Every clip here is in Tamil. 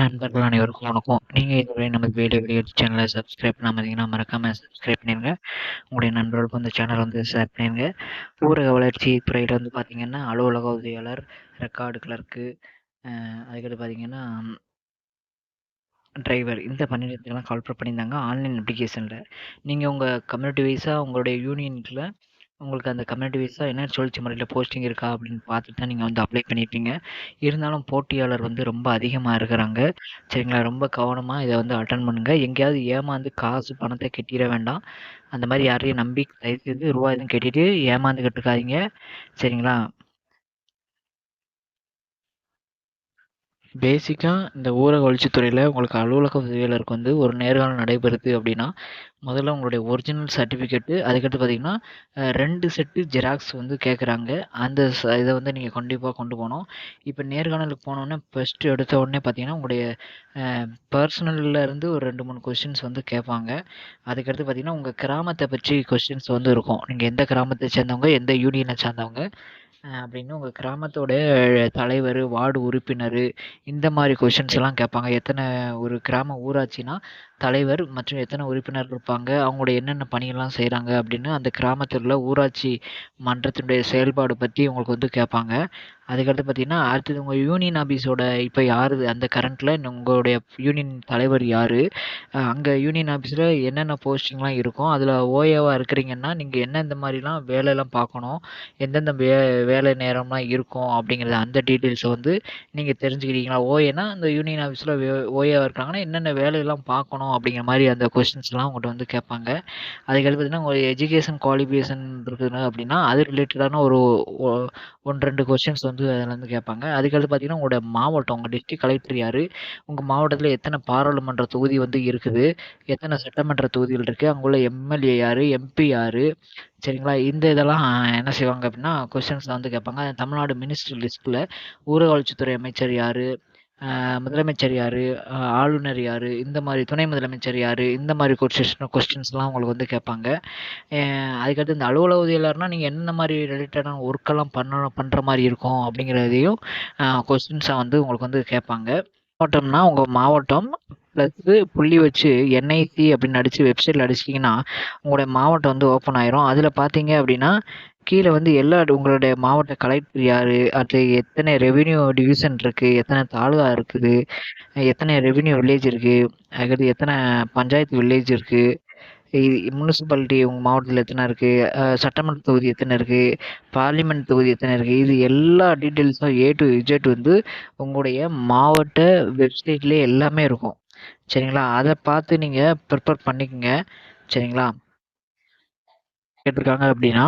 நண்பர்கள் அனைவருக்கும் வணக்கம். நீங்கள் இதுவரை நமக்கு வீடியோ வீடியோ சேனலை சப்ஸ்கிரைப் பண்ணாமல் இருந்தீங்கன்னா மறக்காமல் சப்ஸ்கிரைப் பண்ணிடுங்க உங்களுடைய நண்பர்களுக்கு இந்த சேனல் வந்து ஷேர் பண்ணிடுங்க ஊரக வளர்ச்சி துறையில் வந்து பார்த்திங்கன்னா அலுவலக உதவியாளர் ரெக்கார்டு கிளர்க்கு அதுக்கடுத்து பார்த்திங்கன்னா டிரைவர் இந்த பணியிடத்துக்கெல்லாம் கால் பண்ணியிருந்தாங்க. ஆன்லைன் அப்ளிகேஷனில் நீங்கள் உங்கள் கம்யூனிட்டி வைஸாக உங்களுடைய யூனியனுக்குள்ள உங்களுக்கு அந்த கம்யூனிட்டி வைஸாக என்ன சுழற்சி முறையில் போஸ்டிங் இருக்கா அப்படின்னு பார்த்துட்டு தான் நீங்கள் வந்து அப்ளை பண்ணியிருப்பீங்க இருந்தாலும் போட்டியாளர் வந்து ரொம்ப அதிகமாக இருக்கிறாங்க. சரிங்களா? ரொம்ப கவனமாக இதை வந்து அட்டன் பண்ணுங்கள் எங்கேயாவது ஏமாந்து காசு பணத்தை கட்டிட வேண்டாம். அந்த மாதிரி யாரையும் நம்பி தயவுசெய்து ரூபா எதுவும் கட்டிட்டு ஏமாந்து கட்டுக்காதீங்க சரிங்களா? பேசிக்காக இந்த ஊரக வளர்ச்சித்துறையில் உங்களுக்கு அலுவலக உதவியாளருக்கு வந்து ஒரு நேர்காணல் நடைபெறுது அப்படின்னா முதல்ல உங்களுடைய ஒரிஜினல் சர்டிஃபிகேட்டு அதுக்கடுத்து பார்த்தீங்கன்னா ரெண்டு செட்டு ஜெராக்ஸ் வந்து கேட்குறாங்க அந்த இதை வந்து நீங்கள் கண்டிப்பாக கொண்டு போகணும். இப்போ நேர்காணலுக்கு போனோடனே ஃபஸ்ட்டு எடுத்த உடனே பார்த்தீங்கன்னா உங்களுடைய பர்சனலில் இருந்து ஒரு ரெண்டு மூணு கொஷின்ஸ் வந்து கேட்பாங்க அதுக்கடுத்து பார்த்தீங்கன்னா உங்கள் கிராமத்தை பற்றி கொஷின்ஸ் வந்து இருக்கும். நீங்கள் எந்த கிராமத்தை சேர்ந்தவங்க எந்த யூனியனை சேர்ந்தவங்க அப்படின்னு உங்கள் கிராமத்தோட தலைவர் வார்டு உறுப்பினர் இந்த மாதிரி கொஷின்ஸ் எல்லாம் கேட்பாங்க. எத்தனை ஒரு கிராம ஊராட்சினா தலைவர் மற்றும் எத்தனை உறுப்பினர் இருப்பாங்க அவங்களோட என்னென்ன பணியெல்லாம் செய்கிறாங்க அப்படின்னு அந்த கிராமத்தில் உள்ள ஊராட்சி மன்றத்தினுடைய செயல்பாடு பற்றி உங்களுக்கு வந்து கேட்பாங்க. அதுக்கடுத்து பார்த்தீங்கன்னா அடுத்தது உங்கள் யூனியன் ஆஃபீஸோட இப்போ யார் அந்த கரண்ட்டில் உங்களுடைய யூனியன் தலைவர் யார்? அங்கே யூனியன் ஆஃபீஸில் என்னென்ன போஸ்டிங்லாம் இருக்கும்? அதில் ஓஏவாக இருக்கிறீங்கன்னா நீங்கள் எந்தெந்த மாதிரிலாம் வேலையெல்லாம் பார்க்கணும்? எந்தெந்த வே வேலை நேரம்லாம் இருக்கும்? அப்படிங்கிறத அந்த டீட்டெயில்ஸை வந்து நீங்கள் தெரிஞ்சுக்கிறீங்களா ஓஏனா அந்த யூனியன் ஆஃபீஸில் ஓஏவாக இருக்காங்கன்னா என்னென்ன வேலையெல்லாம் பார்க்கணும்? அப்படிங்கிற மாதிரி அந்த கொஸ்டின்ஸ்லாம் அவங்கள்ட்ட வந்து கேட்பாங்க. அதுக்கடுத்து பார்த்தீங்கன்னா உங்கள் எஜுகேஷன் குவாலிஃபிகேஷன் இருக்குது அப்படின்னா அது ரிலேட்டடான ஒரு ஒன்று ரெண்டு கொஸ்டின்ஸ் வந்து அதில் வந்து கேட்பாங்க அதுக்கடுத்து பார்த்தீங்கன்னா உங்களோட மாவட்டம் உங்கள் டிஸ்ட்ரிக்ட் கலெக்டர் யார்? உங்கள் மாவட்டத்தில் எத்தனை பாராளுமன்ற தொகுதி வந்து இருக்குது? எத்தனை சட்டமன்ற தொகுதிகள் இருக்குது அங்கே உள்ள எம்எல்ஏ யார்? எம்பி யார்? சரிங்களா? இந்த இதெல்லாம் என்ன செய்வாங்க அப்படின்னா கொஸ்டின்ஸ் வந்து கேட்பாங்க தமிழ்நாடு மினிஸ்டர் லிஸ்ட்டில் ஊரக வளர்ச்சித்துறை அமைச்சர் யார்? முதலமைச்சர் யார்? ஆளுநர் யார்? இந்த மாதிரி துணை முதலமைச்சர் யார்? இந்த மாதிரி கொஸ்டின் கொஸ்டின்ஸ்லாம் உங்களுக்கு வந்து கேட்பாங்க. அதுக்கடுத்து இந்த அலுவலக உதவியாளர்னால் நீங்கள் என்ன மாதிரி ரிலேட்டடான ஒர்க்கெல்லாம் பண்ண பண்ணுற மாதிரி இருக்கும் அப்படிங்கிறதையும் கொஸ்டின்ஸாக வந்து உங்களுக்கு வந்து கேட்பாங்க. மாவட்டம்னா உங்கள் மாவட்டம் ப்ளஸ்ஸு புள்ளி வச்சு என்ஐசி அப்படின்னு அடித்து வெப்சைட்டில் அடிச்சிங்கன்னா உங்களுடைய மாவட்டம் வந்து ஓப்பன் ஆயிரும். அதில் பார்த்தீங்க அப்படின்னா கீழே வந்து எல்லா உங்களுடைய மாவட்ட கலெக்டர் யார்? அது எத்தனை ரெவின்யூ டிவிஷன் இருக்குது எத்தனை தாலுகா இருக்குது? எத்தனை ரெவின்யூ வில்லேஜ் இருக்குது அதுக்கடுத்து எத்தனை பஞ்சாயத்து வில்லேஜ் இருக்குது முனிசிபாலிட்டி உங்கள் மாவட்டத்தில் எத்தனை இருக்குது சட்டமன்ற தொகுதி எத்தனை இருக்குது பார்லிமெண்ட் தொகுதி எத்தனை இருக்குது இது எல்லா டீட்டெயில்ஸும் ஏ டு இஜெட் வந்து உங்களுடைய மாவட்ட வெப்சைட்லேயே எல்லாமே இருக்கும். சரிங்களா? அதை பார்த்து நீங்கள் ப்ரிப்பேர் பண்ணிக்கோங்க. சரிங்களா? கேட்டிருக்காங்க அப்படின்னா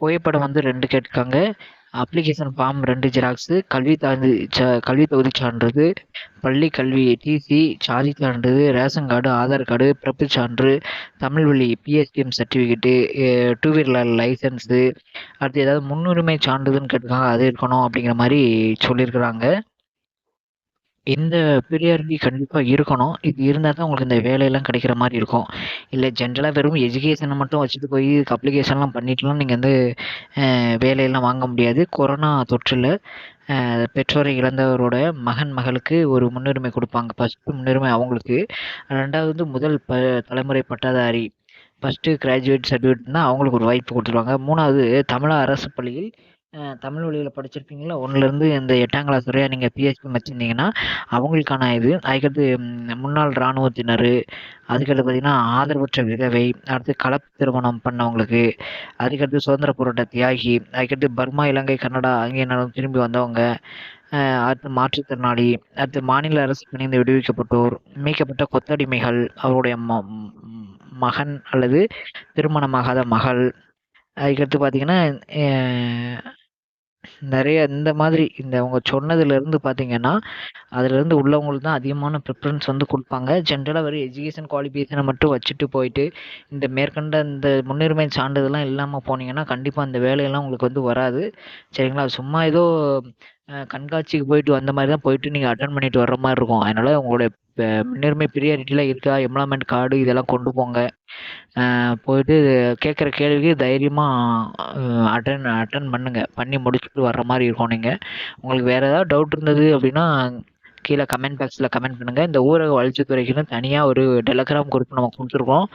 புகைப்படம் வந்து ரெண்டு கேட்டிருக்காங்க. அப்ளிகேஷன் ஃபார்ம் ரெண்டு ஜெராக்ஸு கல்வி தாழ்ந்து கல்வி தகுதி சான்றது பள்ளி கல்வி டிசி சாதி சான்றது ரேஷன் கார்டு ஆதார் கார்டு பிறப்பு சான்று தமிழ் வழி PSTM certificate two wheeler licence அடுத்து ஏதாவது முன்னுரிமை சான்றிதழ்னு கேட்டிருக்காங்க அது இருக்கணும் அப்படிங்கிற மாதிரி சொல்லியிருக்கிறாங்க. இந்த ப்ரியாரிட்டி கண்டிப்பாக இருக்கணும். இது இருந்தால் தான் உங்களுக்கு இந்த வேலையெல்லாம் கிடைக்கிற மாதிரி இருக்கும். இல்லை ஜென்ரலாக வெறும் எஜுகேஷனை மட்டும் வச்சுட்டு போய் இதுக்கு அப்ளிகேஷன்லாம் பண்ணிட்டுலாம் நீங்கள் வந்து வேலையெல்லாம் வாங்க முடியாது. கொரோனா தொற்றில் பெற்றோரை இழந்தவரோட மகன் மகளுக்கு ஒரு முன்னுரிமை கொடுப்பாங்க. ஃபஸ்ட்டு முன்னுரிமை அவங்களுக்கு. ரெண்டாவது வந்து முதல் ப தலைமுறை பட்டதாரி. ஃபஸ்ட்டு கிராஜுவேட் சர்டிஃபிகேட்னா அவங்களுக்கு ஒரு வாய்ப்பு கொடுத்துருவாங்க. மூணாவது தமிழக அரசு பள்ளியில் தமிழ் வழியில் படிச்சிருப்பீங்களா ஒன்றுலேருந்து இந்த எட்டாம் கிளாஸ் வரையா நீங்கள் பிஹெச்பி வச்சுருந்தீங்கன்னா அவங்களுக்கான இது அதுக்கடுத்து முன்னாள் இராணுவத்தினர் அதுக்கடுத்து பார்த்திங்கன்னா ஆதரவற்ற விதவை அடுத்து கலப்பு திருமணம் பண்ணவங்களுக்கு அதுக்கடுத்து சுதந்திர போராட்ட தியாகி அதுக்கடுத்து பர்மா இலங்கை கன்னடா அங்கே திரும்பி வந்தவங்க அடுத்து மாற்றுத்திறனாளி அடுத்து மாநில அரசு பிணைந்து விடுவிக்கப்பட்டோர் மீட்கப்பட்ட கொத்தடிமைகள் அவருடைய மகன் அல்லது திருமணமாகாத மகள் அதுக்கடுத்து பார்த்தீங்கன்னா நிறைய இந்த மாதிரி இந்த அவங்க சொன்னதுலேருந்து பார்த்தீங்கன்னா அதுலேருந்து உள்ளவங்களுக்கு தான் அதிகமான ப்ரிஃபரன்ஸ் வந்து கொடுப்பாங்க. ஜென்ரலாக வெறும் எஜுகேஷன் குவாலிஃபிகேஷனை மட்டும் வச்சுட்டு போயிட்டு இந்த மேற்கண்ட இந்த முன்னுரிமை சான்றிதழ்லாம் இல்லாமல் போனீங்கன்னா கண்டிப்பாக அந்த வேலையெல்லாம் உங்களுக்கு வந்து வராது. சரிங்களா? சும்மா ஏதோ கண்காட்சிக்கு போயிட்டு வந்த மாதிரி தான் போயிட்டு நீங்கள் அட்டன் பண்ணிட்டு வர்ற மாதிரி இருக்கும். அதனால் உங்களுடைய முன்னுரிமை ப்ரியாரிட்டிலாம் இருக்கா? எம்ப்ளாய்மெண்ட் கார்டு இதெல்லாம் கொண்டு போங்க. போயிட்டு கேட்குற கேள்விக்கு தைரியமாக அட்டன் அட்டன் பண்ணுங்கள் பண்ணி முடிச்சுட்டு வர்ற மாதிரி இருக்கும் நீங்கள் உங்களுக்கு வேறு ஏதாவது டவுட் இருந்தது அப்படின்னா கீழே கமெண்ட் பாக்ஸில் கமெண்ட் பண்ணுங்கள் இந்த ஊரக வளர்ச்சித்துறைக்குன்னு தனியாக ஒரு டெலகிராம் குரூப் நம்ம கொடுத்துருக்கோம்.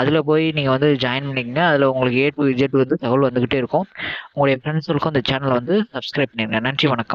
அதில் போய் நீங்கள் வந்து ஜாயின் பண்ணிக்கங்க. அதில் உங்களுக்கு ஏ டு இஜெட் வந்து தகவல் வந்துக்கிட்டே இருக்கும். உங்களுடைய ஃப்ரெண்ட்ஸுகளுக்கும் இந்த சேனலை வந்து சப்ஸ்கிரைப் பண்ணிடுங்க நன்றி வணக்கம்.